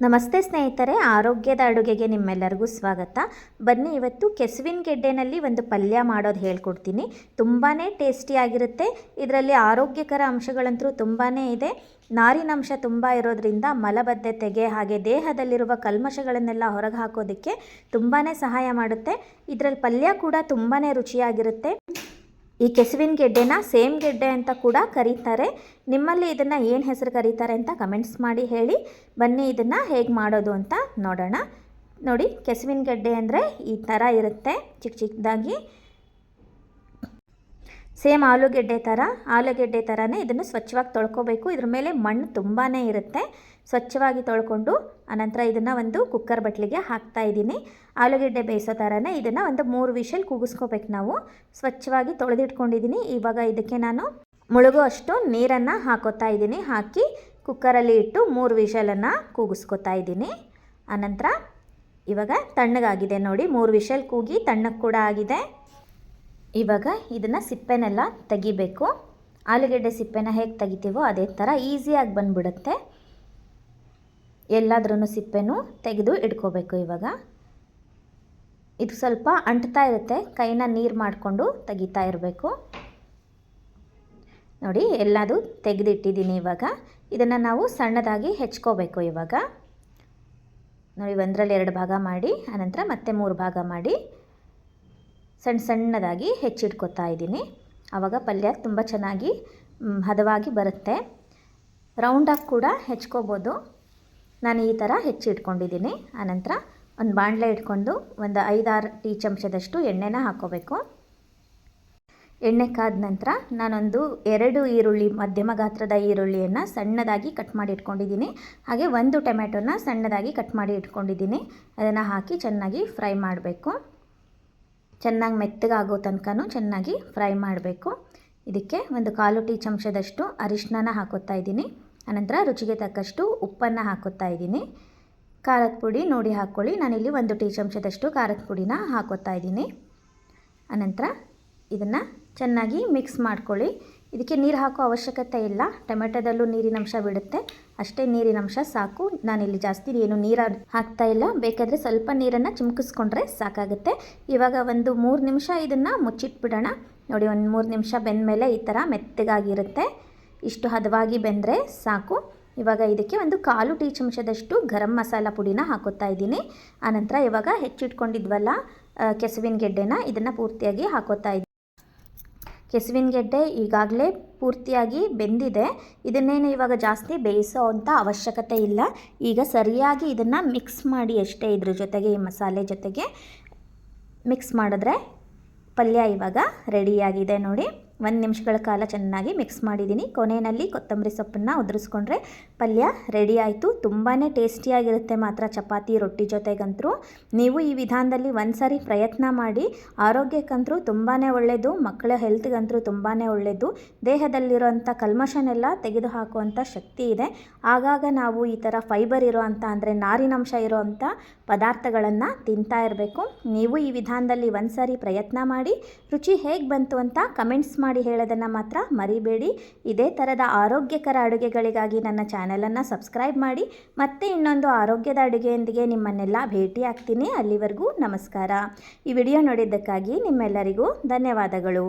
ನಮಸ್ತೆ ಸ್ನೇಹಿತರೆ, ಆರೋಗ್ಯದ ಅಡುಗೆಗೆ ನಿಮ್ಮೆಲ್ಲರಿಗೂ ಸ್ವಾಗತ. ಬನ್ನಿ ಇವತ್ತು ಕೆಸುವಿನ ಗೆಡ್ಡೆನಲ್ಲಿ ಒಂದು ಪಲ್ಯ ಮಾಡೋದು ಹೇಳ್ಕೊಡ್ತೀನಿ. ತುಂಬಾ ಟೇಸ್ಟಿಯಾಗಿರುತ್ತೆ ಇದರಲ್ಲಿ ಆರೋಗ್ಯಕರ ಅಂಶಗಳಂತೂ ತುಂಬಾ ಇದೆ. ನಾರಿನಂಶ ತುಂಬ ಇರೋದ್ರಿಂದ ಮಲಬದ್ಧತೆಗೆ ಹಾಗೆ ದೇಹದಲ್ಲಿರುವ ಕಲ್ಮಶಗಳನ್ನೆಲ್ಲ ಹೊರಗೆ ಹಾಕೋದಕ್ಕೆ ತುಂಬಾ ಸಹಾಯ ಮಾಡುತ್ತೆ. ಇದರಲ್ಲಿ ಪಲ್ಯ ಕೂಡ ತುಂಬಾ ರುಚಿಯಾಗಿರುತ್ತೆ. ಈ ಕೆಸುವಿನ ಗೆಡ್ಡೆನ ಸೇಮ್ ಗೆಡ್ಡೆ ಅಂತ ಕೂಡ ಕರೀತಾರೆ. ನಿಮ್ಮಲ್ಲಿ ಇದನ್ನು ಏನು ಹೆಸರು ಕರೀತಾರೆ ಅಂತ ಕಮೆಂಟ್ಸ್ ಮಾಡಿ ಹೇಳಿ. ಬನ್ನಿ ಇದನ್ನು ಹೇಗೆ ಮಾಡೋದು ಅಂತ ನೋಡೋಣ. ನೋಡಿ, ಕೆಸುವಿನ ಗೆಡ್ಡೆ ಅಂದರೆ ಈ ಥರ ಇರುತ್ತೆ ಚಿಕ್ಕ ಚಿಕ್ಕದಾಗಿ ಸೇಮ್ ಆಲೂಗೆಡ್ಡೆ ಥರ ಆಲೂಗೆಡ್ಡೆ ಥರನೇ ಇದನ್ನು ಸ್ವಚ್ಛವಾಗಿ ತೊಳ್ಕೊಬೇಕು. ಇದ್ರ ಮೇಲೆ ಮಣ್ಣು ತುಂಬಾ ಇರುತ್ತೆ. ಸ್ವಚ್ಛವಾಗಿ ತೊಳ್ಕೊಂಡು ಆನಂತರ ಇದನ್ನು ಒಂದು ಕುಕ್ಕರ್ ಬಟ್ಲಿಗೆ ಹಾಕ್ತಾ ಇದ್ದೀನಿ. ಆಲೂಗೆಡ್ಡೆ ಬೇಯಿಸೋ ಥರನೇ ಇದನ್ನು ಒಂದು ಮೂರು ವಿಷಲ್ ಕೂಗಿಸ್ಕೋಬೇಕು ನಾವು. ಸ್ವಚ್ಛವಾಗಿ ತೊಳೆದಿಟ್ಕೊಂಡಿದ್ದೀನಿ. ಇವಾಗ ಇದಕ್ಕೆ ನಾನು ಮುಳುಗೋ ಅಷ್ಟು ನೀರನ್ನು ಹಾಕೋತಾ ಇದ್ದೀನಿ. ಹಾಕಿ ಕುಕ್ಕರಲ್ಲಿ ಇಟ್ಟು ಮೂರು ವಿಷಲನ್ನು ಕೂಗಿಸ್ಕೋತಾ ಇದ್ದೀನಿ. ಆನಂತರ ಇವಾಗ ತಣ್ಣಗಾಗಿದೆ ನೋಡಿ. ಮೂರು ವಿಷಲ್ ಕೂಗಿ ತಣ್ಣಗೆ ಕೂಡ ಆಗಿದೆ. ಇವಾಗ ಇದನ್ನು ಸಿಪ್ಪೆನೆಲ್ಲ ತೆಗಿಬೇಕು. ಆಲೂಗಡ್ಡೆ ಸಿಪ್ಪೆನ ಹೇಗೆ ತೆಗಿತೀವೋ ಅದೇ ಥರ ಈಸಿಯಾಗಿ ಬಂದುಬಿಡುತ್ತೆ. ಎಲ್ಲಾದ್ರೂ ಸಿಪ್ಪೆನೂ ತೆಗೆದು ಇಟ್ಕೋಬೇಕು ಇವಾಗ. ಇದು ಸ್ವಲ್ಪ ಅಂಟ್ತಾ ಇರುತ್ತೆ, ಕೈನ ನೀರು ಮಾಡಿಕೊಂಡು ತೆಗಿತಾ ಇರಬೇಕು. ನೋಡಿ, ಎಲ್ಲದು ತೆಗೆದಿಟ್ಟಿದ್ದೀನಿ ಇವಾಗ. ಇದನ್ನು ನಾವು ಸಣ್ಣದಾಗಿ ಹೆಚ್ಕೋಬೇಕು ಇವಾಗ. ನೋಡಿ, ಒಂದರಲ್ಲಿ ಎರಡು ಭಾಗ ಮಾಡಿ, ಆನಂತರ ಮತ್ತೆ ಮೂರು ಭಾಗ ಮಾಡಿ ಸಣ್ಣ ಸಣ್ಣದಾಗಿ ಹೆಚ್ಚಿಟ್ಕೋತಾ ಇದ್ದೀನಿ. ಆವಾಗ ಪಲ್ಯ ತುಂಬ ಚೆನ್ನಾಗಿ, ಹದವಾಗಿ ಬರುತ್ತೆ. ರೌಂಡಾಗಿ ಕೂಡ ಹೆಚ್ಕೋಬೋದು. ನಾನು ಈ ಥರ ಹೆಚ್ಚಿಟ್ಕೊಂಡಿದ್ದೀನಿ ಆನಂತರ ಒಂದು ಬಾಣಲೆ ಇಟ್ಕೊಂಡು ಒಂದು ಐದಾರು ಟೀ ಚಮಚದಷ್ಟು ಎಣ್ಣೆನ ಹಾಕ್ಕೋಬೇಕು ಎಣ್ಣೆ ಕಾದ ನಂತರ ನಾನೊಂದು ಎರಡು ಈರುಳ್ಳಿ, ಮಧ್ಯಮ ಗಾತ್ರದ ಈರುಳ್ಳಿಯನ್ನು ಸಣ್ಣದಾಗಿ ಕಟ್ ಮಾಡಿ ಇಟ್ಕೊಂಡಿದ್ದೀನಿ. ಹಾಗೆ ಒಂದು ಟೊಮೆಟೊನ ಸಣ್ಣದಾಗಿ ಕಟ್ ಮಾಡಿ ಇಟ್ಕೊಂಡಿದ್ದೀನಿ. ಅದನ್ನು ಹಾಕಿ ಚೆನ್ನಾಗಿ ಫ್ರೈ ಮಾಡಬೇಕು. ಚೆನ್ನಾಗಿ ಮೆತ್ತಗಾಗೋ ತನಕ ಚೆನ್ನಾಗಿ ಫ್ರೈ ಮಾಡಬೇಕು. ಇದಕ್ಕೆ ಒಂದು ಕಾಲು ಟೀ ಚಮಚದಷ್ಟು ಅರಿಶಿನ ಹಾಕೋತಾ ಇದ್ದೀನಿ. ಅನಂತರ ರುಚಿಗೆ ತಕ್ಕಷ್ಟು ಉಪ್ಪನ್ನು ಹಾಕೋತಾ ಇದ್ದೀನಿ. ಖಾರದ ಪುಡಿ ನೋಡಿ ಹಾಕ್ಕೊಳ್ಳಿ. ನಾನಿಲ್ಲಿ ಒಂದು ಟೀ ಚಮಚದಷ್ಟು ಖಾರದ ಪುಡಿನ ಹಾಕೋತಾ ಇದ್ದೀನಿ. ಅನಂತರ ಇದನ್ನು ಚೆನ್ನಾಗಿ ಮಿಕ್ಸ್ ಮಾಡ್ಕೊಳ್ಳಿ. ಇದಕ್ಕೆ ನೀರು ಹಾಕೋ ಅವಶ್ಯಕತೆ ಇಲ್ಲ. ಟೊಮೆಟೊದಲ್ಲೂ ನೀರಿನಂಶ ಬಿಡುತ್ತೆ. ಅಷ್ಟೇ ನೀರಿನಂಶ ಸಾಕು. ನಾನಿಲ್ಲಿ ಜಾಸ್ತಿ ಏನು ನೀರು ಹಾಕ್ತಾ ಇಲ್ಲ. ಬೇಕಾದರೆ ಸ್ವಲ್ಪ ನೀರನ್ನು ಚಿಮುಕಿಸ್ಕೊಂಡ್ರೆ ಸಾಕಾಗುತ್ತೆ. ಇವಾಗ ಒಂದು ಮೂರು ನಿಮಿಷ ಇದನ್ನು ಮುಚ್ಚಿಟ್ಬಿಡೋಣ. ನೋಡಿ, ಒಂದು ಮೂರು ನಿಮಿಷ ಬೆಂದ ಮೇಲೆ ಈ ಥರ ಮೆತ್ತಗಾಗಿರುತ್ತೆ. ಇಷ್ಟು ಹದವಾಗಿ ಬೆಂದರೆ ಸಾಕು. ಇವಾಗ ಇದಕ್ಕೆ ಒಂದು ಕಾಲು ಟೀ ಚಮಚದಷ್ಟು ಗರಂ ಮಸಾಲ ಪುಡಿನ ಹಾಕೋತಾ ಇದ್ದೀನಿ. ಆನಂತರ ಇವಾಗ ಹೆಚ್ಚಿಟ್ಕೊಂಡಿದ್ವಲ್ಲ ಕೆಸುವಿನ ಗೆಡ್ಡೆನ ಇದನ್ನು ಪೂರ್ತಿಯಾಗಿ ಹಾಕೋತಾ ಇದ್ದೀನಿ ಕೆಸುವಿನ ಗೆಡ್ಡೆ ಈಗಾಗಲೇ ಪೂರ್ತಿಯಾಗಿ ಬೆಂದಿದೆ. ಇದನ್ನೇನು ಇವಾಗ ಜಾಸ್ತಿ ಬೇಯಿಸೋ ಅಂಥ ಅವಶ್ಯಕತೆ ಇಲ್ಲ. ಈಗ ಸರಿಯಾಗಿ ಇದನ್ನು ಮಿಕ್ಸ್ ಮಾಡಿ ಅಷ್ಟೇ ಇದ್ರ ಜೊತೆಗೆ, ಈ ಮಸಾಲೆ ಜೊತೆಗೆ ಮಿಕ್ಸ್ ಮಾಡಿದ್ರೆ ಪಲ್ಯ ಇವಾಗ ರೆಡಿಯಾಗಿದೆ ನೋಡಿ. ಒಂದು ನಿಮಿಷಗಳ ಕಾಲ ಚೆನ್ನಾಗಿ ಮಿಕ್ಸ್ ಮಾಡಿದ್ದೀನಿ. ಕೊನೆಯಲ್ಲಿ ಕೊತ್ತಂಬರಿ ಸೊಪ್ಪನ್ನು ಉದುರಿಸ್ಕೊಂಡ್ರೆ ಪಲ್ಯ ರೆಡಿ ಆಯಿತು. ತುಂಬಾ ಟೇಸ್ಟಿಯಾಗಿರುತ್ತೆ ಮಾತ್ರ ಚಪಾತಿ, ರೊಟ್ಟಿ ಜೊತೆಗಂತರೂ. ನೀವು ಈ ವಿಧಾನದಲ್ಲಿ ಒಂದು ಸಾರಿ ಪ್ರಯತ್ನ ಮಾಡಿ. ಆರೋಗ್ಯಕ್ಕಂತರೂ ತುಂಬಾ ಒಳ್ಳೆಯದು ಮಕ್ಕಳ ಹೆಲ್ತ್ಗಂತರೂ ತುಂಬಾ ಒಳ್ಳೆಯದು ದೇಹದಲ್ಲಿರೋಂಥ ಕಲ್ಮಶನೆಲ್ಲ ತೆಗೆದು ಹಾಕುವಂಥ ಶಕ್ತಿ ಇದೆ. ಆಗಾಗ ನಾವು ಈ ಥರ ಫೈಬರ್ ಇರೋ ಅಂದರೆ ನಾರಿನಂಶ ಇರೋ ಅಂಥ ಪದಾರ್ಥಗಳನ್ನು ತಿಂತಾ ಇರಬೇಕು. ನೀವು ಈ ವಿಧಾನದಲ್ಲಿ ಒಂದು ಸಾರಿ ಪ್ರಯತ್ನ ಮಾಡಿ. ರುಚಿ ಹೇಗೆ ಬಂತು ಅಂತ ಕಮೆಂಟ್ಸ್ ಮಾಡಿ ಮಾಡಿ ಹೇಳೋದನ್ನು ಮಾತ್ರ ಮರಿಬೇಡಿ. ಇದೇ ಥರದ ಆರೋಗ್ಯಕರ ಅಡುಗೆಗಳಿಗಾಗಿ ನನ್ನ ಚಾನಲನ್ನು ಸಬ್ಸ್ಕ್ರೈಬ್ ಮಾಡಿ. ಮತ್ತೆ ಇನ್ನೊಂದು ಆರೋಗ್ಯದ ಅಡುಗೆಯೊಂದಿಗೆ ನಿಮ್ಮನ್ನೆಲ್ಲ ಭೇಟಿ ಆಗ್ತೀನಿ ಅಲ್ಲಿವರೆಗೂ ನಮಸ್ಕಾರ. ಈ ವಿಡಿಯೋ ನೋಡಿದ್ದಕ್ಕಾಗಿ ನಿಮ್ಮೆಲ್ಲರಿಗೂ ಧನ್ಯವಾದಗಳು.